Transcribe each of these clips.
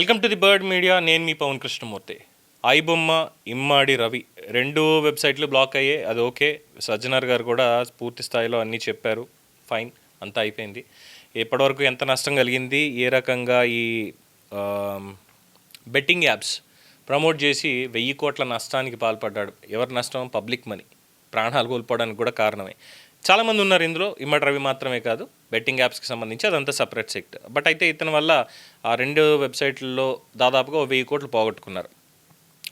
Welcome to the bird media. నేను మీ పవన్ కృష్ణమూర్తి. ఐబొమ్మ ఇమ్మాడి రవి రెండు వెబ్సైట్లు బ్లాక్ అయ్యాయి అది ఓకే. సజ్జనర్ గారు కూడా పూర్తి స్థాయిలో అన్నీ చెప్పారు. ఫైన్ అంతా అయిపోయింది. ఇప్పటివరకు ఎంత నష్టం కలిగింది ఏ రకంగా ఈ బెట్టింగ్ యాప్స్ ప్రమోట్ చేసి వెయ్యి కోట్ల నష్టానికి పాల్పడ్డాడు. ఎవరి నష్టం? Public money. ప్రాణాలు కోల్పోవడానికి కూడా కారణమే. చాలామంది ఉన్నారు ఇందులో. ఇమ్మడి రవి మాత్రమే కాదు. బెట్టింగ్ యాప్స్కి సంబంధించి అదంతా సపరేట్ సెక్ట్. బట్ అయితే ఇతని వల్ల ఆ రెండు వెబ్సైట్లలో దాదాపుగా వెయ్యి కోట్లు పోగొట్టుకున్నారు.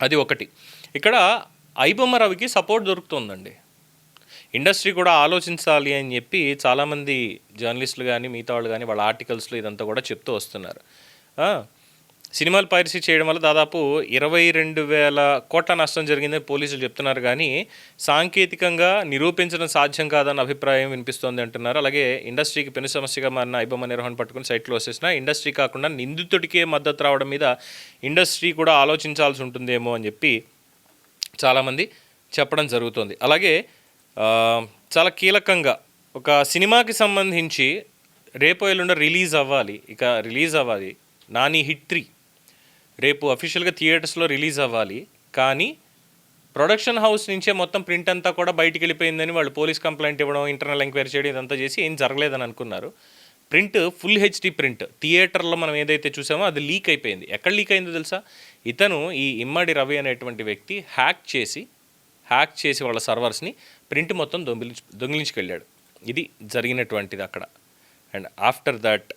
అది ఒకటి. ఇక్కడ ఐబొమ్మ రవికి సపోర్ట్ దొరుకుతుందండి. ఇండస్ట్రీ కూడా ఆలోచించాలి అని చెప్పి చాలామంది జర్నలిస్టులు కానీ మిగతా వాళ్ళు కానీ వాళ్ళ ఆర్టికల్స్లో ఇదంతా కూడా చెప్తూ వస్తున్నారు. సినిమాలు పైరసీ చేయడం వల్ల దాదాపు ఇరవై రెండు వేల కోట్ల నష్టం జరిగిందని పోలీసులు చెప్తున్నారు. కానీ సాంకేతికంగా నిరూపించడం సాధ్యం కాదన్న అభిప్రాయం వినిపిస్తోంది అంటున్నారు. అలాగే ఇండస్ట్రీకి పెను సమస్యగా మారిన ఐబొమ్మ నిర్వహణ పట్టుకుని సైట్లో వచ్చేసిన ఇండస్ట్రీ కాకుండా నిందితుడికే మద్దతు రావడం మీద ఇండస్ట్రీ కూడా ఆలోచించాల్సి ఉంటుందేమో అని చెప్పి చాలామంది చెప్పడం జరుగుతుంది. అలాగే చాలా కీలకంగా ఒక సినిమాకి సంబంధించి రేపు ఎల్లుండ రిలీజ్ అవ్వాలి. ఇక రిలీజ్ అవ్వాలి. Nani hit three. రేపు అఫీషియల్గా థియేటర్స్లో రిలీజ్ అవ్వాలి. కానీ ప్రొడక్షన్ హౌస్ నుంచే మొత్తం ప్రింట్ అంతా కూడా బయటికి వెళ్ళిపోయిందని వాళ్ళు పోలీస్ కంప్లైంట్ ఇవ్వడం ఇంటర్నల్ ఎంక్వైరీ చేయడం ఇదంతా చేసి ఏం జరగలేదని అనుకున్నారు. ప్రింట్ ఫుల్ హెచ్డి ప్రింట్ థియేటర్లో మనం ఏదైతే చూసామో అది లీక్ అయిపోయింది. ఎక్కడ లీక్ అయిందో తెలుసా? ఇతను ఈ ఇమ్మడి రవి అనేటువంటి వ్యక్తి హ్యాక్ చేసి హ్యాక్ చేసి వాళ్ళ సర్వర్స్ని ప్రింట్ మొత్తం దొంగిలించి దొంగిలించుకెళ్ళాడు. ఇది జరిగినటువంటిది అక్కడ. అండ్ ఆఫ్టర్ దట్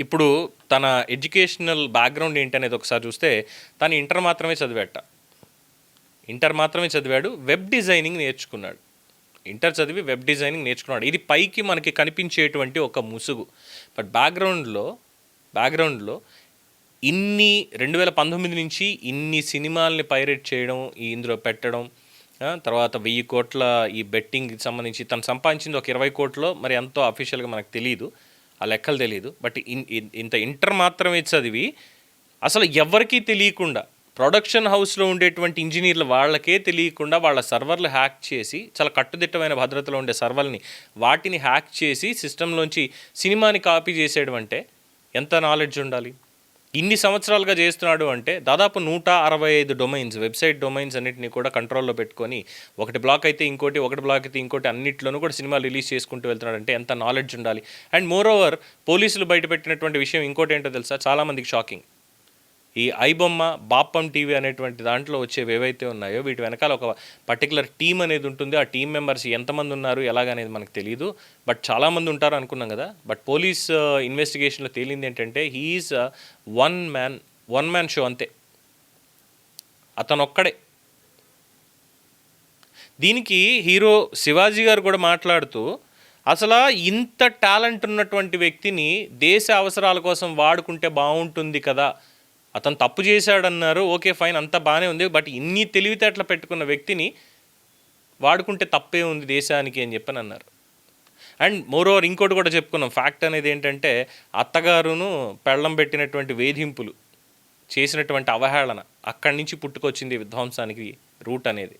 ఇప్పుడు తన ఎడ్యుకేషనల్ బ్యాక్గ్రౌండ్ ఏంటనేది ఒకసారి చూస్తే తను ఇంటర్ మాత్రమే చదివాట ఇంటర్ మాత్రమే చదివాడు వెబ్ డిజైనింగ్ నేర్చుకున్నాడు. ఇంటర్ చదివి వెబ్ డిజైనింగ్ నేర్చుకున్నాడు. ఇది పైకి మనకి కనిపించేటువంటి ఒక ముసుగు. బట్ బ్యాక్గ్రౌండ్లో బ్యాక్గ్రౌండ్లో ఇన్ని రెండు వేల పంతొమ్మిది నుంచి ఇన్ని సినిమాల్ని పైరేట్ చేయడం ఈ ఇందులో పెట్టడం తర్వాత వెయ్యి కోట్ల ఈ బెట్టింగ్కి సంబంధించి తను సంపాదించింది ఒక ఇరవై కోట్లో మరి ఎంతో అఫీషియల్గా మనకు తెలియదు ఆ లెక్కలు తెలియదు బట్ ఇన్- ఇంత ఇంటర్ మాత్రమే చదివి అసలు ఎవరికీ తెలియకుండా ప్రొడక్షన్ హౌస్లో ఉండేటువంటి ఇంజనీర్లు వాళ్ళకే తెలియకుండా వాళ్ళ సర్వర్లు హ్యాక్ చేసి చాలా కట్టుదిట్టమైన భద్రతలో ఉండే సర్వర్ని వాటిని హ్యాక్ చేసి సిస్టంలోంచి సినిమాని కాపీ చేసేయడం అంటే ఎంత నాలెడ్జ్ ఉండాలి? ఇన్ని సంవత్సరాలుగా చేస్తున్నాడు అంటే దాదాపు నూట అరవై ఐదు డొమైన్స్ వెబ్సైట్ డొమైన్స్ అన్నిటిని కూడా కంట్రోల్లో పెట్టుకొని ఒకటి బ్లాక్ అయితే ఇంకోటి ఒకటి బ్లాక్ అయితే ఇంకోటి అన్నిట్లోనూ కూడా సినిమా రిలీజ్ చేసుకుంటూ వెళ్తున్నాడు అంటే ఎంత నాలెడ్జ్ ఉండాలి. అండ్ మోర్ ఓవర్ పోలీసులు బయటపెట్టినటువంటి విషయం ఇంకోటి ఏంటో తెలుసా? చాలామందికి షాకింగ్ ఈ ఐబొమ్మ బాప్పం టీవీ అనేటువంటి దాంట్లో వచ్చేవి ఏవైతే ఉన్నాయో వీటి వెనకాల ఒక పర్టికులర్ టీం అనేది ఉంటుంది. ఆ టీం మెంబర్స్ ఎంతమంది ఉన్నారు ఎలాగనేది మనకు తెలియదు బట్ చాలామంది ఉంటారు అనుకున్నాం కదా. బట్ పోలీస్ ఇన్వెస్టిగేషన్లో తేలింది ఏంటంటే he is one man one man show అంతే. అతను ఒక్కడే దీనికి హీరో శివాజీ గారు కూడా మాట్లాడుతూ అసలు ఇంత టాలెంట్ ఉన్నటువంటి వ్యక్తిని దేశ అవసరాల కోసం వాడుకుంటే బాగుంటుంది కదా అతను తప్పు చేశాడన్నారు ఓకే ఫైన్ అంతా బాగానే ఉంది బట్ ఇన్ని తెలివితేటలు పెట్టుకున్న వ్యక్తిని వాడుకుంటే తప్పే ఉంది దేశానికి అని చెప్పని అన్నారు. అండ్ మోరోవర్ ఇంకోటి కూడా చెప్పుకున్నాం ఫ్యాక్ట్ అనేది ఏంటంటే అత్తగారును పెళ్ళం పెట్టినటువంటి వేధింపులు చేసినటువంటి అవహేళన అక్కడి నుంచి పుట్టుకొచ్చింది విధ్వంసానికి రూట్ అనేది.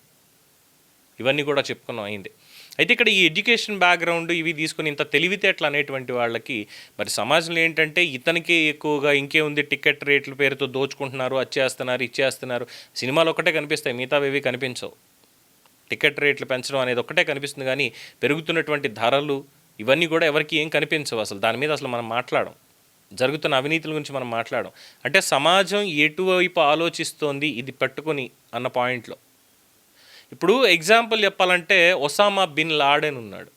ఇవన్నీ కూడా చెప్పుకున్నాం అయింది. అయితే ఇక్కడ ఈ ఎడ్యుకేషన్ బ్యాక్గ్రౌండ్ ఇవి తీసుకుని ఇంత తెలివితేటలు అనేటువంటి వాళ్ళకి మరి సమాజంలో ఏంటంటే ఇతనికి ఎక్కువగా ఇంకే ఉంది టికెట్ రేట్ల పేరుతో దోచుకుంటున్నారు వచ్చేస్తున్నారు ఇచ్చేస్తున్నారు సినిమాలు ఒకటే కనిపిస్తాయి మిగతావి ఏవి కనిపించవు. టికెట్ రేట్లు పెంచడం అనేది ఒకటే కనిపిస్తుంది కానీ పెరుగుతున్నటువంటి ధరలు ఇవన్నీ కూడా ఎవరికి ఏం కనిపించవు అసలు. దాని మీద అసలు మనం మాట్లాడం. జరుగుతున్న అవినీతుల గురించి మనం మాట్లాడం. అంటే సమాజం ఎటువైపు ఆలోచిస్తోంది ఇది పట్టుకొని అన్న పాయింట్లో. ఇప్పుడు ఎగ్జాంపుల్ చెప్పాలంటే ఒసామా బిన్ లాడెన్ ఉన్నాడు.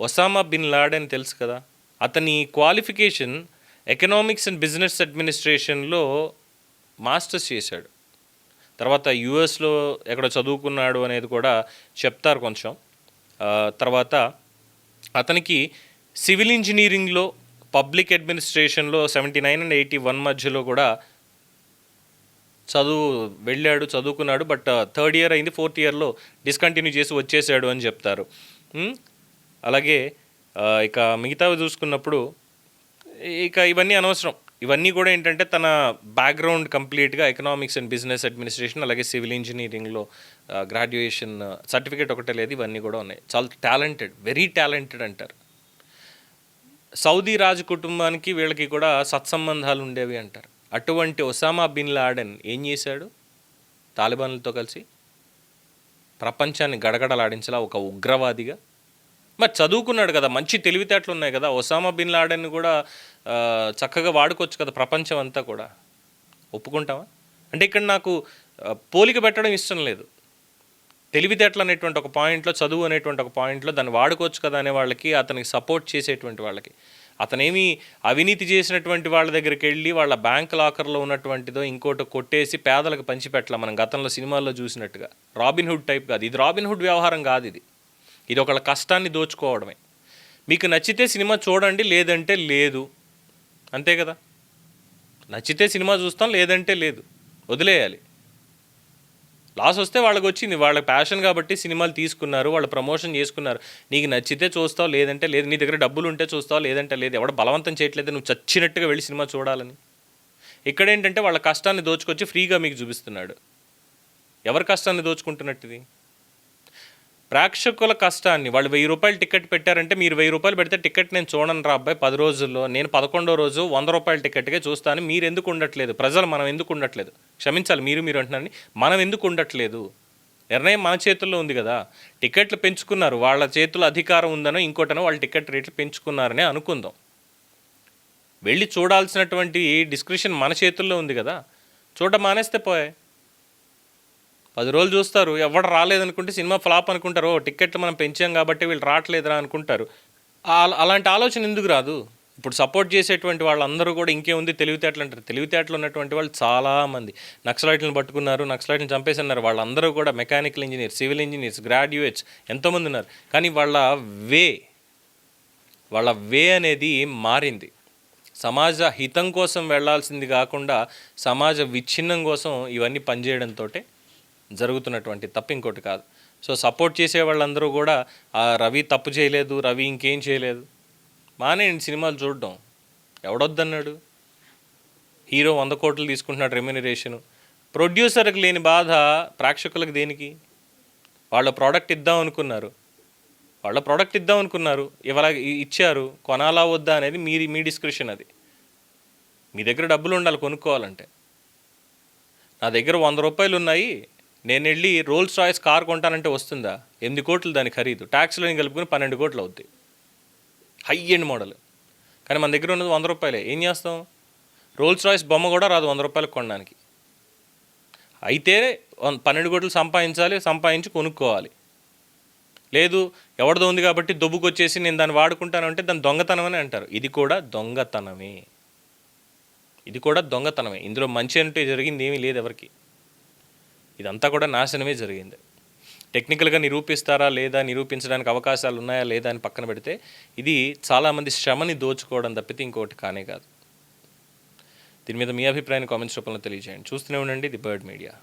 ఒసామా బిన్ లాడెన్ తెలుసు కదా? అతని క్వాలిఫికేషన్ ఎకనామిక్స్ అండ్ బిజినెస్ అడ్మినిస్ట్రేషన్లో మాస్టర్స్ చేశాడు. తర్వాత యుఎస్లో ఎక్కడ చదువుకున్నాడు అనేది కూడా చెప్తారు కొంచెం. తర్వాత అతనికి సివిల్ ఇంజనీరింగ్లో public అడ్మినిస్ట్రేషన్లో seventy nine and eighty one మధ్యలో కూడా చదువు వెళ్ళాడు చదువుకున్నాడు బట్ థర్డ్ ఇయర్ అయింది ఫోర్త్ ఇయర్లో డిస్కంటిన్యూ చేసి వచ్చేసాడు అని చెప్తారు. అలాగే ఇక మిగతావి చూసుకున్నప్పుడు ఇక ఇవన్నీ అనవసరం. ఇవన్నీ కూడా ఏంటంటే తన బ్యాక్గ్రౌండ్ కంప్లీట్గా ఎకనామిక్స్ అండ్ బిజినెస్ అడ్మినిస్ట్రేషన్ అలాగే సివిల్ ఇంజనీరింగ్లో గ్రాడ్యుయేషన్ సర్టిఫికేట్ ఒకటే లేదు ఇవన్నీ కూడా ఉన్నాయి. చాలా టాలెంటెడ్ వెరీ టాలెంటెడ్ అంటారు. సౌదీ రాజు కుటుంబానికి వీళ్ళకి కూడా సత్సంబంధాలు ఉండేవి అంటారు. అటువంటి ఒసామా బిన్ లాడెన్ ఏం చేశాడు? తాలిబాన్లతో కలిసి ప్రపంచాన్ని గడగడలాడించలా ఒక ఉగ్రవాదిగా. మరి చదువుకున్నాడు కదా మంచి తెలివితేటలు ఉన్నాయి కదా ఒసామా బిన్ లాడెన్ కూడా చక్కగా వాడుకోవచ్చు కదా ప్రపంచం అంతా కూడా. ఒప్పుకుంటావా? అంటే ఇక్కడ నాకు పోలిక పెట్టడం ఇష్టం లేదు. తెలివితేటలు అనేటువంటి ఒక పాయింట్లో చదువు అనేటువంటి ఒక పాయింట్లో దాన్ని వాడుకోవచ్చు కదా అనే వాళ్ళకి అతనికి సపోర్ట్ చేసేటువంటి వాళ్ళకి. అతనేమి అవినీతి చేసినటువంటి వాళ్ళ దగ్గరికి వెళ్ళి వాళ్ళ బ్యాంక్ లాకర్లో ఉన్నటువంటిదో ఇంకోటి కొట్టేసి పేదలకు పంచిపెట్టలే మనం గతంలో సినిమాల్లో చూసినట్టుగా. రాబిన్ హుడ్ టైప్ కాదు. ఇది రాబిన్ హుడ్ వ్యవహారం కాదు ఇది. ఇది ఒకళ్ళ కష్టాన్ని దోచుకోవడమే. మీకు నచ్చితే సినిమా చూడండి లేదంటే లేదు. అంతే కదా? నచ్చితే సినిమా చూస్తాం లేదంటే లేదు. వదిలేయాలి. లాస్ వస్తే వాళ్ళకి వచ్చింది. వాళ్ళ ప్యాషన్ కాబట్టి సినిమాలు తీసుకున్నారు వాళ్ళు ప్రమోషన్ చేసుకున్నారు. నీకు నచ్చితే చూస్తావు లేదంటే లేదు. నీ దగ్గర డబ్బులు ఉంటే చూస్తావు లేదంటే లేదు. ఎవడ బలవంతం చేయట్లేదు నువ్వు చచ్చినట్టుగా వెళ్ళి సినిమా చూడాలని. ఇక్కడ ఏంటంటే వాళ్ళ కష్టాన్ని దోచుకొచ్చి ఫ్రీగా మీకు చూపిస్తున్నాడు. ఎవరి కష్టాన్ని దోచుకుంటున్నట్టుది ప్రేక్షకుల కష్టాన్ని వాళ్ళు వెయ్యి రూపాయలు టికెట్ పెట్టారంటే మీరు వెయ్యి రూపాయలు పెడితే టికెట్ నేను చూడను రా అబ్బాయి పది రోజుల్లో నేను పదకొండో రోజు వంద రూపాయల టికెట్కే చూస్తాను మీరు ఎందుకు ఉండట్లేదు? ప్రజలు మనం ఎందుకు ఉండట్లేదు? క్షమించాలి మీరు మీరు అంటున్నారని మనం ఎందుకు ఉండట్లేదు? నిర్ణయం మన చేతుల్లో ఉంది కదా. టికెట్లు పెంచుకున్నారు వాళ్ళ చేతుల్లో అధికారం ఉందనో ఇంకోటనో వాళ్ళు టికెట్ రేట్లు పెంచుకున్నారని అనుకుందాం. వెళ్ళి చూడాల్సినటువంటి డిస్క్రిప్షన్ మన చేతుల్లో ఉంది కదా. చూడ మానేస్తే పోయే పది రోజులు చూస్తారు. ఎవడు రాలేదనుకుంటే సినిమా ఫ్లాప్ అనుకుంటారు. "ఓ, మనం పెంచాం కాబట్టి వీళ్ళు రావట్లేదురా అనుకుంటారు. అలాంటి ఆలోచన ఎందుకు రాదు? ఇప్పుడు సపోర్ట్ చేసేటువంటి వాళ్ళందరూ కూడా ఇంకేముంది తెలివితేటలు అంటారు. తెలివితేటలు ఉన్నటువంటి వాళ్ళు చాలామంది. నక్సలైట్లను పట్టుకున్నారు నక్సలైట్లను చంపేసన్నారు. వాళ్ళందరూ కూడా mechanical engineers civil engineers graduates ఎంతోమంది ఉన్నారు. కానీ వాళ్ళ వే వాళ్ళ వే అనేది మారింది. సమాజ హితం కోసం వెళ్ళాల్సింది కాకుండా సమాజ విచ్ఛిన్నం కోసం ఇవన్నీ పనిచేయడంతో జరుగుతున్నటువంటి తప్పు ఇంకోటి కాదు. సో సపోర్ట్ చేసే వాళ్ళందరూ కూడా "ఆ, రవి తప్పు చేయలేదు రవి ఇంకేం చేయలేదు. మానేయండి సినిమాలు చూడడం. ఎవడొద్దన్నాడు? హీరో వంద కోట్లు తీసుకుంటున్నాడు రెమ్యునరేషను. ప్రొడ్యూసర్కి లేని బాధ ప్రేక్షకులకు దేనికి? వాళ్ళ ప్రోడక్ట్ ఇద్దాం అనుకున్నారు. వాళ్ళ ప్రోడక్ట్ ఇద్దాం అనుకున్నారు. ఇవాళ ఇచ్చారు. కొనాలా వద్దా అనేది మీ మీ డిస్క్రిప్షన్ అది. మీ దగ్గర డబ్బులు ఉండాలి కొనుక్కోవాలంటే. నా దగ్గర వంద రూపాయలు ఉన్నాయి నేను వెళ్ళి రోల్స్ రాయిస్ కార్ కొంటానంటే వస్తుందా? ఎనిమిది కోట్లు దాని ఖరీదు. ట్యాక్స్లో కలుపుకొని పన్నెండు కోట్లు అవుద్ది. హై ఎండ్ మోడల్ కానీ మన దగ్గర ఉన్నది వంద రూపాయలే. ఏం చేస్తాం? రోల్స్ రాయిస్ బొమ్మ కూడా రాదు వంద రూపాయలకు కొనడానికి. అయితే వన్- పన్నెండు కోట్లు సంపాదించాలి సంపాదించి కొనుక్కోవాలి. లేదు ఎవరిదో ఉంది కాబట్టి దొబ్బుకొచ్చేసి నేను దాన్ని వాడుకుంటానంటే దాని దొంగతనం అని అంటారు. ఇది కూడా దొంగతనమే. ఇది కూడా దొంగతనమే. ఇందులో మంచి అంటే జరిగింది ఏమీ లేదు ఎవరికి. ఇదంతా కూడా నాశనమే జరిగింది. టెక్నికల్గా నిరూపిస్తారా లేదా నిరూపించడానికి అవకాశాలు ఉన్నాయా లేదా అని పక్కన పెడితే ఇది చాలామంది శ్రమని దోచుకోవడం తప్పితే ఇంకోటి కానే కాదు. దీని మీద మీ అభిప్రాయాన్ని కామెంట్స్ రూపంలో తెలియజేయండి. చూస్తూనే ఉండండి ది బర్డ్ మీడియా.